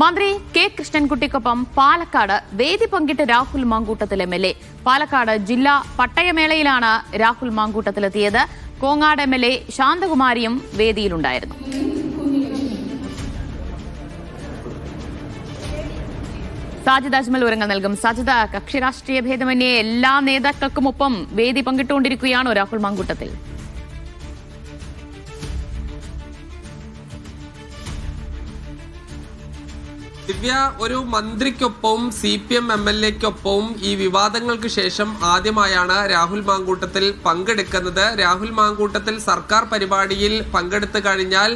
മന്ത്രി കെ കൃഷ്ണൻകുട്ടിക്കൊപ്പം പാലക്കാട് വേദി പങ്കിട്ട് Rahul Mamkootathil M L A. Palakkad ജില്ലാ പട്ടയമേളയിലാണ് രാഹുൽ മാങ്കൂട്ടത്തിലെത്തിയത്. കോങ്ങാട് എം എൽ എ ശാന്തകുമാരിയും വേദിയിലുണ്ടായിരുന്നു. സാജിദ് അജ്മൽ ഒരുങ്ങൾ നൽകും. സാജിദ കക്ഷിരാഷ്ട്രീയ ഭേദമന്യേ എല്ലാ നേതാക്കൾക്കുമൊപ്പം വേദി പങ്കിട്ടുകൊണ്ടിരിക്കുകയാണോ രാഹുൽ മാങ്കൂട്ടത്തിൽ? ദിവ്യ ഒരു മന്ത്രിക്കൊപ്പവും C P M M L എക്കൊപ്പവും ഈ വിവാദങ്ങൾക്ക് ശേഷം ആദ്യമായാണ് രാഹുൽ മാങ്കൂട്ടത്തിൽ പങ്കെടുക്കുന്നത്. രാഹുൽ മാങ്കൂട്ടത്തിൽ സർക്കാർ പരിപാടിയിൽ പങ്കെടുത്തു കഴിഞ്ഞാൽ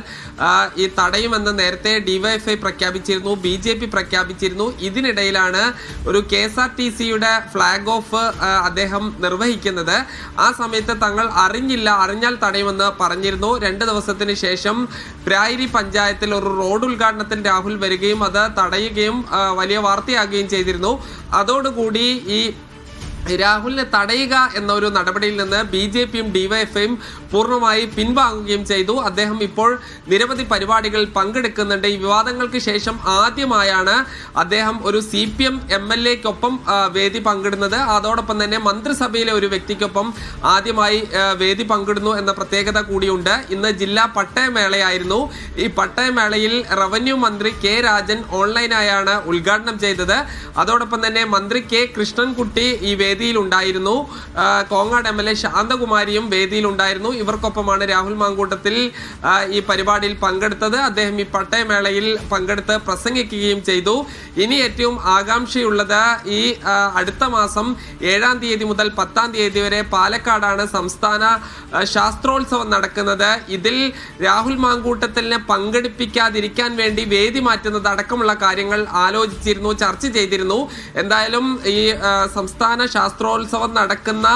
ഈ തടയുമെന്ന് നേരത്തെ ഡിവൈഎഫ്ഐ പ്രഖ്യാപിച്ചിരുന്നു ബി ജെ പി പ്രഖ്യാപിച്ചിരുന്നു. ഇതിനിടയിലാണ് ഒരു കെ എസ് ആർ ടി സിയുടെ ഫ്ലാഗ് ഓഫ് അദ്ദേഹം നിർവഹിക്കുന്നത്. ആ സമയത്ത് തങ്ങൾ അറിഞ്ഞില്ല അറിഞ്ഞാൽ തടയുമെന്ന് പറഞ്ഞിരുന്നു. രണ്ട് ദിവസത്തിന് ശേഷം പ്രായരി പഞ്ചായത്തിൽ ഒരു റോഡ് ഉദ്ഘാടനത്തിന് രാഹുൽ വരികയും അത് തടയുകയും വലിയ വാർത്തയാകുകയും ചെയ്തിരുന്നു. അതോടുകൂടി ഈ രാഹുലിനെ തടയുക എന്ന ഒരു നടപടിയിൽ നിന്ന് ബി ജെ പിയും ഡിവൈഎഫ്ഐയും പൂർണമായി പിൻവാങ്ങുകയും ചെയ്തു. അദ്ദേഹം ഇപ്പോൾ നിരവധി പരിപാടികളിൽ പങ്കെടുക്കുന്നുണ്ട്. ഈ വിവാദങ്ങൾക്ക് ശേഷം ആദ്യമായാണ് അദ്ദേഹം ഒരു C P M M L എക്കൊപ്പം വേദി പങ്കിടുന്നത്. അതോടൊപ്പം തന്നെ മന്ത്രിസഭയിലെ ഒരു വ്യക്തിക്കൊപ്പം ആദ്യമായി വേദി പങ്കിടുന്നു എന്ന പ്രത്യേകത കൂടിയുണ്ട്. ഇന്ന് ജില്ലാ പട്ടയമേളയായിരുന്നു. ഈ പട്ടയമേളയിൽ റവന്യൂ മന്ത്രി കെ രാജൻ ഓൺലൈനായാണ് ഉദ്ഘാടനം ചെയ്തത്. അതോടൊപ്പം തന്നെ മന്ത്രി കെ കൃഷ്ണൻകുട്ടി ഈ വേദിയിൽ ഉണ്ടായിരുന്നു ആ, കോങ്ങാട് എം എൽ എ ശാന്തകുമാരിയും വേദിയിൽ ഉണ്ടായിരുന്നു ഇവർക്കൊപ്പമാണ് രാഹുൽ മാങ്കൂട്ടത്തിൽ ഈ പരിപാടിയിൽ പങ്കെടുത്തത്. അദ്ദേഹം ഈ പട്ടയമേളയിൽ പങ്കെടുത്ത് പ്രസംഗിക്കുകയും ചെയ്തു. ഇനി ഏറ്റവും ആകാംക്ഷയുള്ളത് ഈ അടുത്ത മാസം ഏഴാം തീയതി മുതൽ പത്താം തീയതി വരെ പാലക്കാടാണ് സംസ്ഥാന ശാസ്ത്രോത്സവം നടക്കുന്നത്. ഇതിൽ രാഹുൽ മാങ്കൂട്ടത്തിനെ പങ്കെടുപ്പിക്കാതിരിക്കാൻ വേണ്ടി വേദി മാറ്റുന്നത് അടക്കമുള്ള കാര്യങ്ങൾ ആലോചിച്ചിരുന്നു ചർച്ച ചെയ്തിരുന്നു. എന്തായാലും ഈ സംസ്ഥാന സംസ്ഥാന ശാസ്ത്രോത്സവം നടക്കുന്ന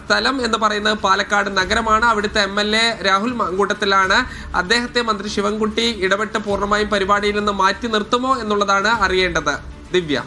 സ്ഥലം എന്ന് പറയുന്നത് പാലക്കാട് നഗരമാണ്. അവിടുത്തെ എം എൽ എ രാഹുൽ മാങ്കൂട്ടത്തിലാണ്. അദ്ദേഹത്തെ മന്ത്രി ശിവൻകുട്ടി ഇടപെട്ട് പൂർണമായും പരിപാടിയിൽ നിന്ന് മാറ്റി നിർത്തുമോ എന്നുള്ളതാണ് അറിയേണ്ടത്. ദിവ്യ.